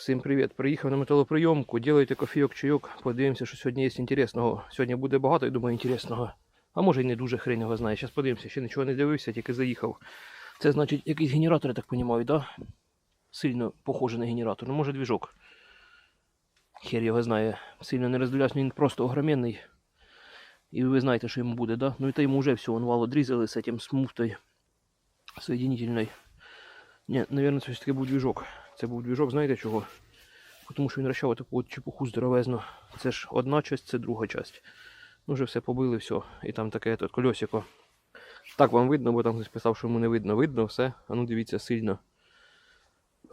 Всім привіт! Приїхав на металоприйомку. Ділайте кофійок, чайок. Подивимося, що сьогодні є інтересного. Сьогодні буде багато, я думаю, інтересного. А може й не дуже хрень його знає. Зараз подивимося, ще нічого не дивився, тільки заїхав. Це значить якийсь генератор, я так розумію, да? Сильно похоже на генератор. Ну може двіжок. Хер його знає. Сильно не роздивлявся, він просто огроменний. І ви знаєте, що йому буде, да? Ну і то йому вже все, он вал одрізали з цим смуфтой соединительной. Ні, наверное, це все-таки був двіжок. Це був двіжок, знаєте чого? Тому що він вращав таку от чепуху здоровезну. Це ж одна часть, це друга часть. Ну вже все побили, все. І там таке тут кольосико. Так вам видно, бо там хтось писав, що йому не видно. Видно все. А ну дивіться сильно.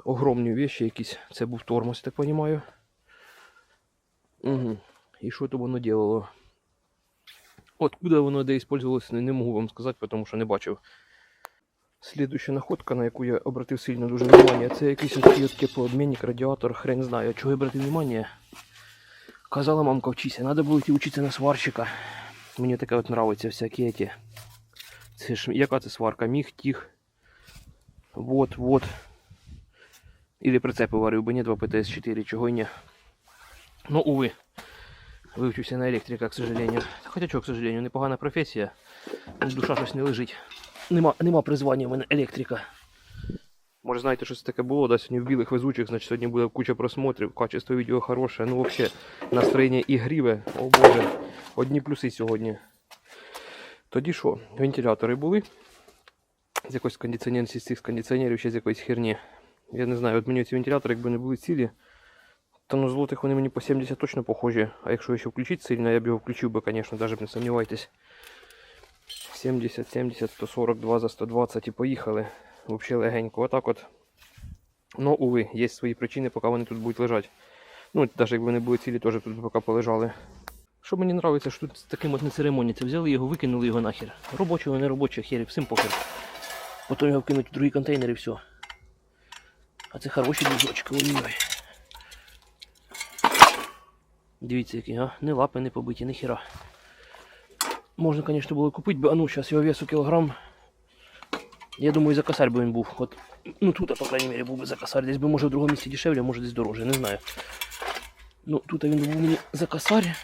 Огромні вещі якісь. Це був тормоз, так розумію. Угу. І що то воно ділало? Откуда воно де использовалось, не, не можу вам сказати, тому що не бачив. Слідуюча находка, на яку я обратив сильно дуже внимание, це якийсь от теплообмінник, радіатор, хрен знаю. Чого я обратив внимание? Казала мамка, вчися, треба було йти вчитися на сварщика. Мені таке от нравиться всякі эти. Це ж яка це сварка? Міг, тих. Вот, вот. Или прицепи варив, бо не 2 ПТС-4, чого й не. Ну, увы. Вивчуся на електрика, к сожалению. Хоча чого, к сожалению, непогана професія. Душа щось не лежить. Нема, нема призвання в мене електрика. Може знаєте, що це таке було, да, сьогодні в білих везучих, значить сьогодні буде куча просмотрів, качество відео хороше, ну взагалі настроєння ігріве, о боже, одні плюси сьогодні. Тоді що, вентилятори були. З якогось кондиціонер, з цих кондиціонерів ще з якоїсь херні. Я не знаю, от мені ці вентилятори, якби не були цілі, то на злотих вони мені по 70 точно похожі. А якщо ще включити сильно, я б його включив би, звісно, навіть не сумнівайтесь. 70, 70, 142 за 120 і поїхали. Взагалі легенько. Отак от. Ну, уви, є свої причини, поки вони тут будуть лежати. Ну, навіть якби вони були цілі, теж тут поки полежали. Що мені подобається, що тут з таким от не церемоніться. Взяли його, викинули його нахер. Робочого, не робочого, хер, всім похер. Потім його вкинуть в другий контейнер і все. А це хороші двіжочки, ой-ой. Дивіться, які, а? Не лапи не побиті, ні хіра. Можна, звісно, було купити, бо, а ну, зараз його весу кілограм. Я думаю, за косарь би він був. От, ну тут, по крайней мере, був би за косарь. Десь би може в другому місці дешевле, а може десь дорожче, не знаю. Ну, тут він був мені за косарь.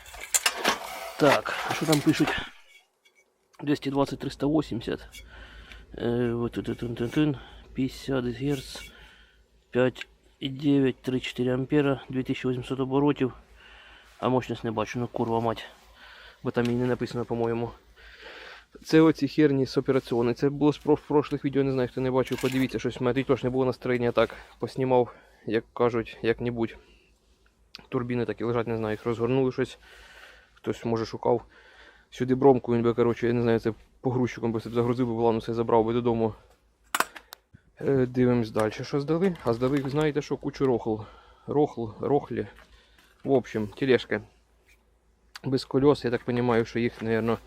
Так, а що там пишуть? 220-380. Е, вот это тун тун тун 50 Гц. 5,9, 3,4 ампера, 2800 оборотів. А мощність не бачу, ну курва мать. Бо там і не написано, по-моєму. Це оці херні з операційної. Це було з прошлих відео, не знаю, хто не бачив, подивіться, щось в мене теж не було настроєння так. Поснімав, як кажуть, як-небудь. Турбіни такі лежать, не знаю, їх розгорнули щось. Хтось може шукав. Сюди бромку, він би, коротше, я не знаю, це погрузчиком би загрузив би, плану все забрав би додому. Е, дивимось далі. Що здали? А здали, знаєте що, кучу рохл. Рохл, рохлі. В общем, тележка. Без колес, я так розумію, що їх, мабуть,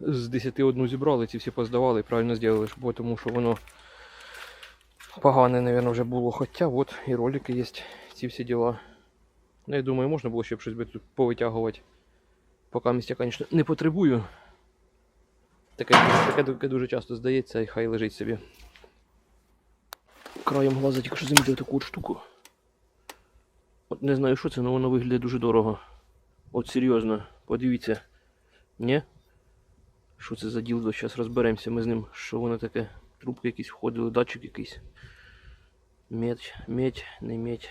з 10 одну зібрали, ці всі поздавали і правильно зробили, тому що воно погане, мабуть, вже було. Хоча от і ролики є, ці всі діла. Ну, я думаю, можна було ще б щось тут повитягувати. Поки місця, звісно, не потребую. Таке, таке, таке дуже часто здається і хай лежить собі. Краєм глаза тільки що замітив таку от штуку. От не знаю, що це, але воно виглядає дуже дорого. От серйозно, подивіться. Ні? Що це за діло? Зараз розберемося ми з ним, що воно таке. Трубки якісь входили, датчик якийсь. Медь, медь, не медь.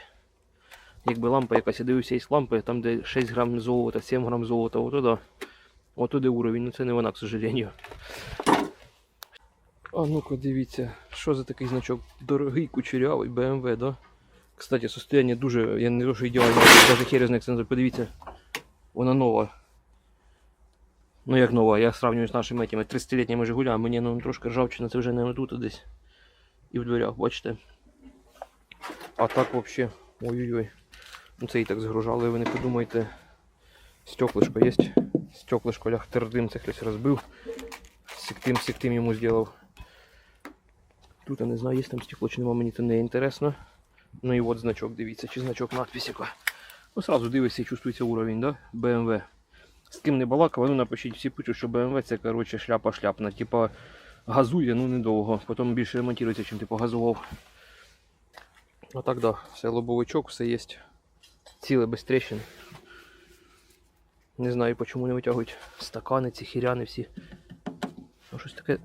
Якби лампа якась, я дивився, є лампи, там де 6 грам золота, 7 грам золота, отуда. Отуди уровень, ну це не вона, к сожалению. А ну-ка дивіться, що за такий значок? Дорогий кучерявий BMW, да? Кстати, состояние дуже, я не то, що ідеальне, навіть хер як це називаю. Подивіться, вона нова. Ну як нова, я сравнюю з нашими этими 30-літніми Жигулями, мені ну, трошки ржавчина, це вже не тут десь. І в дверях, бачите. А так взагалі, ой-ой-ой. Ну це і так загружали, ви не подумайте. Стеклышко є. Стеклышко ляг тердим, це хтось розбив. Сіктим, сіктим йому зробив. Тут я не знаю, є там стекло чи нема, мені це не інтересно. Ну і от значок, дивіться, чи значок надпись яка. Ну сразу дивишся чувствується уровень, да? BMW. З ким не балакав, ну напишіть, всі пишуть, що BMW це коротше шляпа шляпна. Типа газує, ну недовго. Потім більше ремонтується, чим ти погазував. А так да, все лобовичок, все є. Ціле без тріщин. Не знаю, чому не витягують стакани, ці хіряни всі. Ну, щось таке.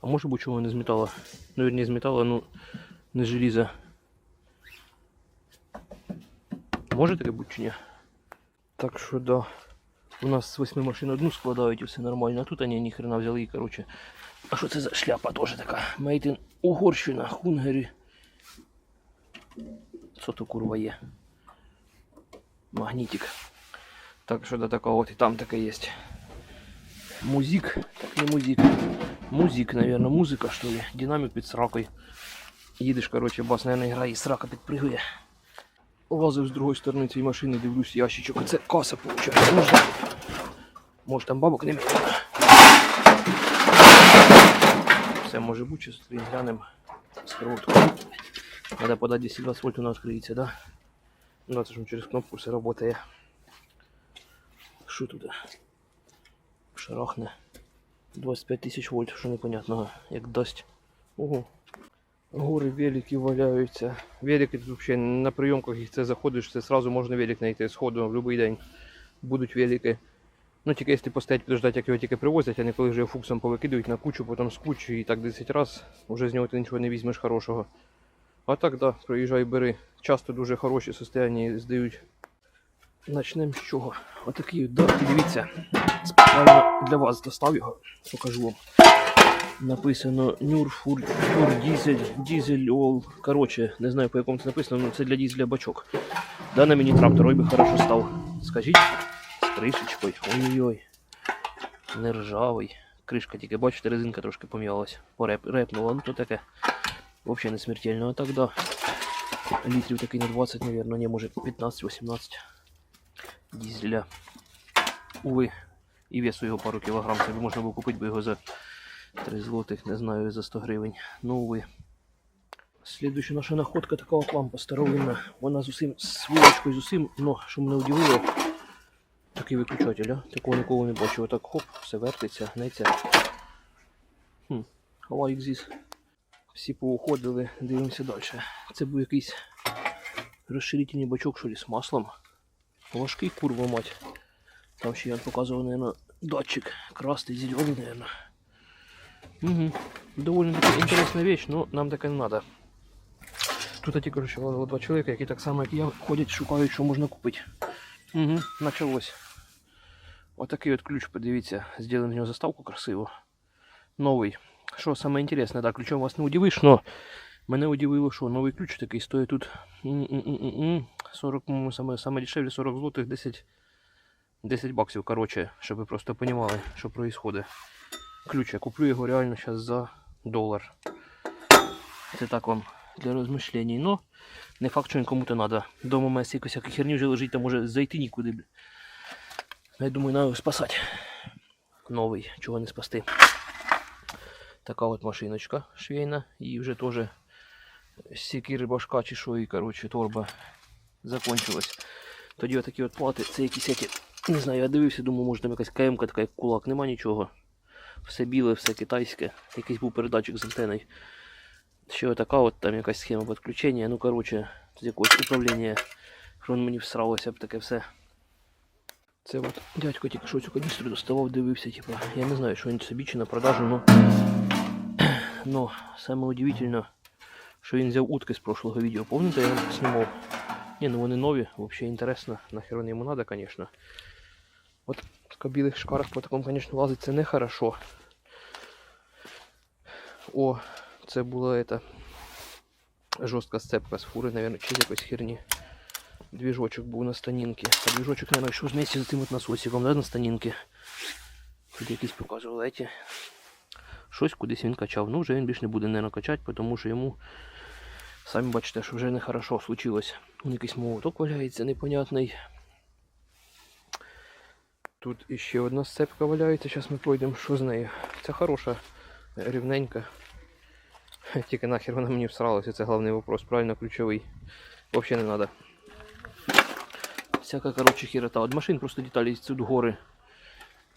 А може бути чого не з металу. Ну, не з металу, ну не з желіза. Може таке бути чи ні? Так що да. У нас з восьми машин одну складають і все нормально. А тут вони ніхрена взяли і коротше. А що це за шляпа теж така? Made in Угорщина, Хунгері. Що то курва є? Магнітик. Так що да така от і там таке є. Музик, так не музик. Музик, наверное, музика, что ли. Динамик під сракою. Їдеш, короче, бас, наверное, грає, і срака підпригує. Лазив з другої сторони цієї машини, дивлюсь ящичок. А це каса, виходить. Може, може там бабок немає. Все може бути, зараз тоді глянемо сковородку. Треба подати 220 вольт, вона відкриється, да? Ну, це ж через кнопку все працює. Що тут? Шарахне. 25 тисяч вольт, що непонятного, як дасть. Ого. Гори велики валяються. Велики тут взагалі на прийомках, їх це заходиш, це одразу можна велик знайти сходу в будь-який день. Будуть велики. Ну тільки якщо постоять, підождати, як його тільки привозять, а не коли вже його фуксом повикидують на кучу, потім з кучі і так 10 разів, вже з нього ти нічого не візьмеш хорошого. А так, да, приїжджай, бери. Часто дуже хороші состояння здають. Начнемо з чого? Отакий от дивіться. Спеціально для вас достав його, покажу вам. Написано Нюрфур, Фур Дізель, Дізель Ол. Коротше, не знаю по якому це написано, але це для дізеля бачок. Да на мені трактор, ой би хорошо став. Скажіть, з кришечкою. Ой-ой-ой. Не ржавий. Кришка тільки, бачите, резинка трошки пом'ялась. Пореп, ну то таке. Взагалі не смертельно, а так да. Літрів такий на 20, мабуть, не може 15-18 дізеля. Уви. І весу його пару кілограм. Собі можна було купити би його за 3 злотих, не знаю, за 100 гривень. Ну, уви. Слідуюча наша находка така от лампа старовинна. Вона з усім з з усім, ну, що мене удивило. Такий виключатель, а? Такого ніколи не бачив. Отак хоп, все вертиться, гнеться. Хм, like this. Всі поуходили, дивимося далі. Це був якийсь розширительний бачок, що ли, з маслом. Важкий курва мать. Там ще я показував, наверное, датчик. Красный, зеленый, наверное. Угу. Довольно таки интересная вещь, но нам таке не надо. Тут ті, коротше, лазило два чоловіка, які так само, як я, ходять, шукають, що можна купити. Угу, началось. Отакий от ключ, подивіться, зробили на нього заставку красиво. Новий. Що саме інтересне, так, ключом вас не удивиш, но мене удивило, що новий ключ такий стоїть тут 40, по-моєму, саме, саме дешевле 40 злотих, 10, 10 баксів, короче, щоб ви просто розуміли, що відбувається. Ключ я куплю його реально зараз за долар. Це так вам для розмишлень. Ну, не факт, що кому-то треба. Дома має якось всяка херні вже лежить, там може зайти нікуди. Я думаю, треба його спасати. Новий, чого не спасти. Така от машиночка швейна. І вже теж секіри башка чи що, торба закончилась. Тоді отакі от плати, це якісь які, не знаю, я дивився, думаю, може там якась КМ така як кулак, нема нічого. Все біле, все китайське. Якийсь був передатчик з антеною. Ще така от там якась схема підключення. Ну коротше, з якогось управління. Воно мені всралося б таке все. Це от дядько тільки що цю каністру доставав, дивився, типа, я не знаю, що він собі чи на продажу, но. Но саме удивительно, що він взяв утки з прошлого відео. Помните, я вам знімав? Ні, ну вони нові, взагалі інтересно. Нахер вони йому треба, звісно. От в білих шкарах по такому, звісно, лазить це нехорошо. О, це була эта жорстка сцепка з фури, наверное, чи з якоїсь херні. Двіжочок був на станінки. А двіжочок, наверное, йшов вместе з тим от насосиком, да, на станінки. Тут якісь показували эти. Щось кудись він качав. Ну, вже він більше не буде, наверное, качати, тому що йому, самі бачите, що вже нехорошо случилось. Він якийсь молоток валяється непонятний. Тут іще одна сцепка валяється, зараз ми пройдемо, що з нею. Це хороша, рівненька. Тільки нахер вона мені всралася, це головний вопрос, правильно ключовий. Взагалі не треба. Всяка коротше хірота. От машин просто деталі тут гори.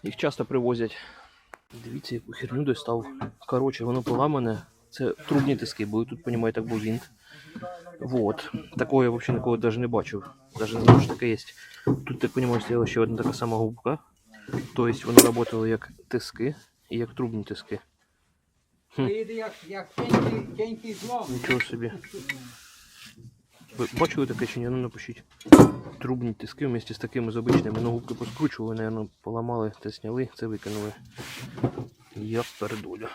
Їх часто привозять. Дивіться, яку херню достав. Коротше, воно поламане. Це трубні тиски були, тут, понімаєте, так був винт. Вот. Такого я взагалі ніколи навіть не бачив. Навіть не знав, що таке є. Тут, так розумію, стояла ще одна така сама губка. Тобто вони працювали як тиски і як трубні тиски. Злом. Нічого собі. Ви бачили таке чи ні? Ну напишіть. Трубні тиски вместе з такими з обичними. Ну губки поскручували, наверное, поламали, це зняли, це викинули. Я передуля.